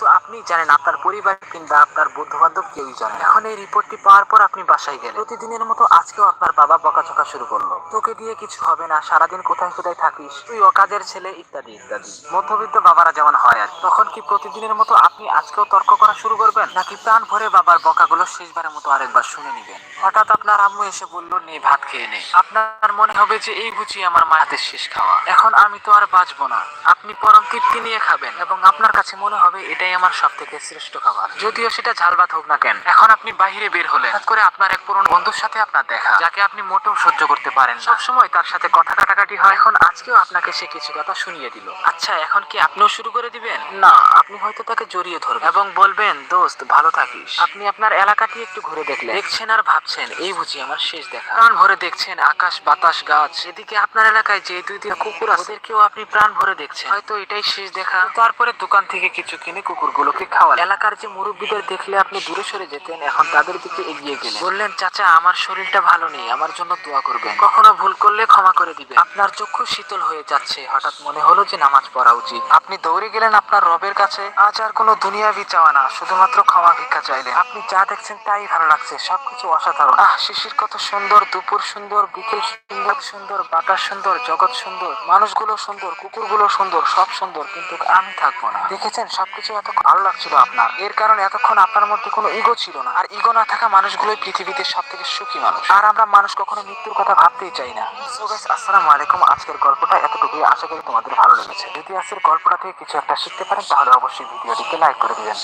শুধু আপনিই জানেন আপনার পরিবার কিংবা আপনার বন্ধু বান্ধব কেউই জানে। এখন এই রিপোর্টটি পাওয়ার পর আপনি বাসায় গেলেন। প্রতিদিনের মতো আজকেও আপনার বাবা বকাঝকা শুরু করল। তোকে দিয়ে কিছু হবে না, সারাদিন কোথায় কোথায় থাকিস, তুই অকাজের ছেলে, ইত্যাদি ইত্যাদি। মধ্যবিত্ত বাবারা যেমন হয় আর তখন কি প্রতিদিনের মতো আপনি আজকেও তর্ক করা শুরু করবেন? নাকি প্রাণ ভরে বাবার বকাগুলো শেষবারের মতো আরেকবার শুনে নিবেন? হঠাৎ আপনার আম্মু এসে বলল, নে, ভাত খেয়ে নে। আপনার মনে হবে যে এই বুঝি আমার মায়াদের শেষ খাওয়া। এখন আমি তো আর বাঁচবো না। আপনি পরম তৃপ্তি নিয়ে খাবেন এবং আপনার কাছে মনে হবে এটাই আমার সব থেকে শ্রেষ্ঠ খাবার। যদিও সেটা ঝাল ভাত হোক না কেন, এখন আপনি বাইরে বের হলেন। হঠাৎ করে আপনার এক পুরনো বন্ধুর সাথে আপনার দেখা, যাকে আপনি মোটেও সহ্য করতে পারেন সব সময় তার সাথে কথা কাটাকাটি হয়। এখন আজকেও আপনাকে সে কিছু কথা শুনিয়ে দিল। আচ্ছা এখন কি আপনিও শুরু করে দিবেন? না, আপনি হয়তো তাকে জড়িয়ে ধরবেন। এবং বলবেন, দোস্ত, ভালো থাকিস। আপনি আপনার এলাকাটি একটু ঘুরে দেখলেন। দেখছেন আর ভাবছেন, এই বুঝি আমার শেষ দেখা। প্রাণ ভরে দেখছেন, আকাশ, বাতাস, গাছ। এদিকে আপনার এলাকায় যে দুই তিন কুকুর আছে, ওদেরকেও আপনি প্রাণ ভরে দেখছেন। হয়তো এটাই শেষ দেখা। তারপরে দোকান থেকে কিছু কিনে কুকুরগুলোকে খাওয়া এলাকার যে মুরব্বীদের দেখলে আপনি দূরে সরে যেতেন, এখন তাদের দিকে এগিয়ে গেলেন। বললেন, চাচা, আমার শরীরটা ভালো নেই, আমার জন্য দোয়া করবেন। কখনো ভুল করলে ক্ষমা করে দিবেন। আপনার চক্ষু শীতল হয়ে যাচ্ছে। হঠাৎ মনে হলো যে নামাজ পড়া উচিত। আপনি দৌড়ে গেলেন আপনার রবের কাছে। আজ আর কোনো দুনিয়াবি চাওয়া না, শুধুমাত্র ক্ষমা ভিক্ষা চাইলেন। আপনি যা দেখছেন তাই ভালো লাগছে, সবকিছু অসাধারণ। আহ, শিশির কত সুন্দর, দুপুর সুন্দর, বিকেল সুন্দর সুন্দর, বাতাস সুন্দর, জগৎ সুন্দর, মানুষগুলো সুন্দর, কুকুরগুলো সুন্দর, সব সুন্দর, কিন্তু আমি থাকব না। দেখেছেন? সবকিছু এত ভালো লাগছিল আপনার। এর কারণে এতক্ষণ আপনার মধ্যে কোনো ইগো ছিল না। আর ইগো না থাকা মানুষগুলোই পৃথিবীতে সব থেকে সুখী মানুষ। আর আমরা মানুষ কখনো মৃত্যুর কথা ভাবতেই চাই না। সো গাইস আসসালামু আলাইকুম। আজকের গল্পটা এতটুকুই। আশা করি তোমাদের ভালো লেগেছে। যদি আজকের গল্পটা থেকে কিছু একটা শিখতে পারেন, তাহলে অবশ্যই ভিডিওটিকে লাইক করে দিবেন।